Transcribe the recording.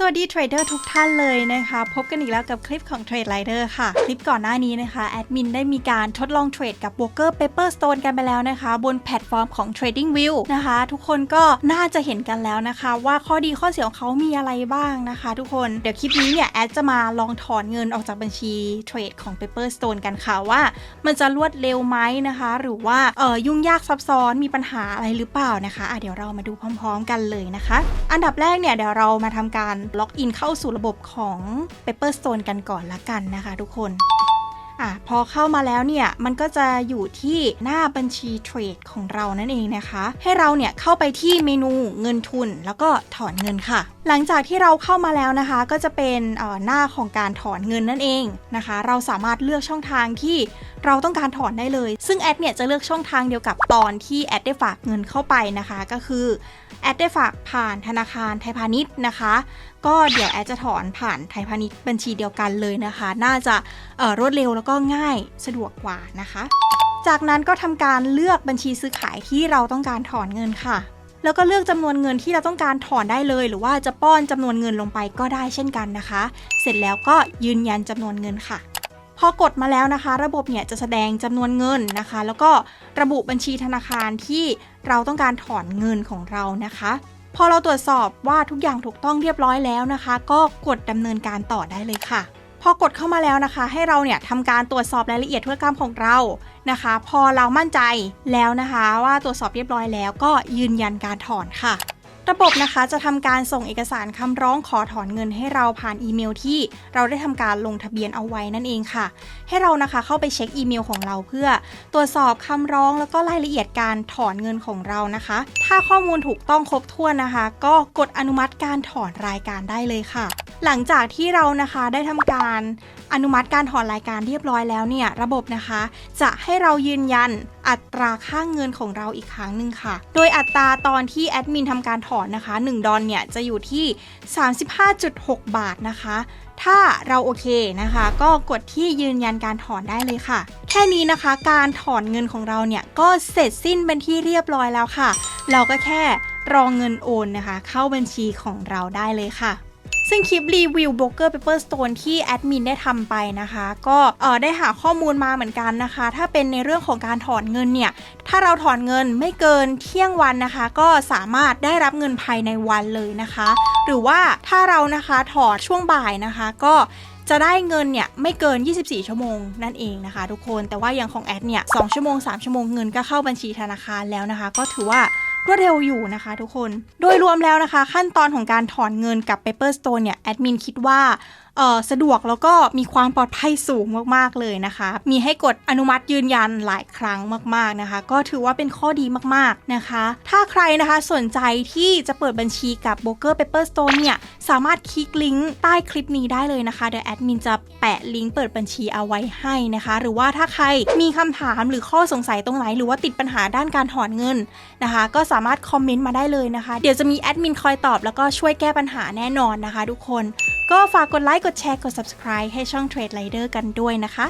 สวัสดีเทรดเดอร์ทุกท่านเลยนะคะ พบกันอีกแล้วกับคลิปของ Trade Rider ค่ะ คลิปก่อนหน้านี้นะคะ แอดมินได้มีการทดลองเทรดกับ Walker Paper Stone กันไปแล้วนะคะ บนแพลตฟอร์มของ Trading View นะคะ ทุกคนก็น่าจะเห็นกันแล้วนะคะ ว่าข้อดีข้อเสียของเขามีอะไรบ้างนะคะ ทุกคนเดี๋ยวคลิปนี้เนี่ยแอดจะมาลองถอนเงินออกจากบัญชีเทรดของ Paper Stone กันค่ะว่า มันจะรวดเร็วไหมนะคะ หรือว่าเออยุ่งยากซับซ้อนมีปัญหาอะไรหรือเปล่านะคะะเดี๋ยวเรามาดูพร้อม ๆ กันเลยนะคะ อันดับแรกเนี่ยเดี๋ยวเรามาทำการล็อกอินเข้าสู่ระบบของ Pepperstone กันก่อนละกันนะคะทุกคนอะพอเข้ามาแล้วเนี่ย มันก็จะอยู่ที่หน้าบัญชีเทรดของเรานั่นเองนะคะ ให้เราเนี่ยเข้าไปที่เมนูเงินทุน แล้วก็ถอนเงินค่ะ หลังจากที่เราเข้ามาแล้วนะคะ ก็จะเป็นหน้าของการถอนเงินนั่นเองนะคะ เราสามารถเลือกช่องทางที่เราต้องการถอนได้เลย ซึ่งแอดเนี่ยจะเลือกช่องทางเดียวกับตอนที่แอดได้ฝากเงินเข้าไปนะคะ ก็คือ แอดได้ฝากผ่านธนาคารไทยพาณิชย์นะคะ ก็เดี๋ยวแอดจะถอนผ่านไทยพาณิชย์บัญชีเดียวกันเลยนะคะ น่าจะรวดเร็วแล้วก็ง่ายสะดวกกว่านะคะ จากนั้นก็ทำการเลือกบัญชีซื้อขายที่เราต้องการถอนเงินค่ะแล้วก็เลือกจำนวนเงินที่เราต้องการถอนได้เลย หรือว่าจะป้อนจำนวนเงินลงไปก็ได้เช่นกันนะคะ เสร็จแล้วก็ยืนยันจำนวนเงินค่ะ พอกดมาแล้วนะคะ ระบบเนี่ยจะแสดงจำนวนเงินนะคะ แล้วก็ระบุบัญชีธนาคารที่เราต้องการถอนเงินของเรานะคะ พอเราตรวจสอบว่าทุกอย่างถูกต้องเรียบร้อยแล้วนะคะ ก็กดดำเนินการต่อได้เลยค่ะพอกดเข้ามาแล้วนะคะ ให้เราเนี่ยทำการตรวจสอบรายละเอียดธุรกรรมของเรานะคะ พอเรามั่นใจแล้วนะคะ ว่าตรวจสอบเรียบร้อยแล้วก็ยืนยันการถอนค่ะ ระบบนะคะจะทำการส่งเอกสารคำร้องขอถอนเงินให้เราผ่านอีเมลที่เราได้ทำการลงทะเบียนเอาไว้นั่นเองค่ะ ให้เรานะคะเข้าไปเช็คอีเมลของเราเพื่อ ตรวจสอบคำร้องแล้วก็รายละเอียดการถอนเงินของเรานะคะ ถ้าข้อมูลถูกต้องครบถ้วนนะคะ ก็กดอนุมัติการถอนรายการได้เลยค่ะ หลังจากที่เรานะคะได้ทำการ อนุมัติการถอนรายการเรียบร้อยแล้วเนี่ยระบบนะคะ จะให้เรายืนยันอัตราค่าเงินของเราอีกครั้งหนึ่งค่ะ โดยอัตราตอนที่แอดมินทำการถอนนะคะ 1 ดอลเนี่ยจะอยู่ที่ 35.6 บาทนะคะ ถ้าเราโอเคนะคะ ก็กดที่ยืนยันการถอนได้เลยค่ะ แค่นี้นะคะการถอนเงินของเราเนี่ยก็เสร็จสิ้นเป็นที่เรียบร้อยแล้วค่ะ เราก็แค่รอเงินโอนนะคะ เข้าบัญชีของเราได้เลยค่ะ ซึ่งคลิปรีวิว b บ o เกอร์ Paper Stone ที่แอดมินได้ทำไปนะคะ ก็ได้หาข้อมูลมาเหมือนกันนะคะ ถ้าเป็นในเรื่องของการถอนเงินเนี่ย ถ้าเราถอนเงินไม่เกินเที่ยงวันนะคะ ก็สามารถได้รับเงินภายในวันเลยนะคะ หรือว่าถ้าเรานะคะถอนช่วงบ่ายนะคะ ก็จะได้เงินเนี่ยไม่เกิน 24 ชั่วโมงนั่นเองนะคะทุกคน แต่ว่าอย่างของแอดเนี่ย 2 ชั่วโมง 3 ชั่วโมงเงินก็เข้าบัญชีธนาคารแล้วนะคะ ก็ถือว่า รวดเร็วอยู่นะคะทุกคน โดยรวมแล้วนะคะ ขั้นตอนของการถอนเงินกับ Paper Stone เนี่ยแอดมินคิดว่าสะดวกแล้วก็มีความปลอดภัยสูงมากๆเลยนะคะ มีให้กดอนุมัติยืนยันหลายครั้งมากๆนะคะ ก็ถือว่าเป็นข้อดีมากๆนะคะ ถ้าใครนะคะสนใจที่จะเปิดบัญชีกับ b o k e r Paper Stone เนี่ยสามารถคลิกลิงก์ใต้คลิปนี้ได้เลยนะคะเดี๋ยวแอดมินจะแปะลิงก์เปิดบัญชีเอาไว้ให้นะคะ หรือว่าถ้าใครมีคำถามหรือข้อสงสัยตรงไหน หรือว่าติดปัญหาด้านการถอนเงินนะคะ ก็สามารถคอมเมนต์มาได้เลยนะคะ เดี๋ยวจะมีแอดมินคอยตอบแล้วก็ช่วยแก้ปัญหาแน่นอนนะคะทุกคน ก็ฝากกดไลค์ กดแชร์ กด subscribe ให้ช่อง Trade Rider กันด้วยนะคะ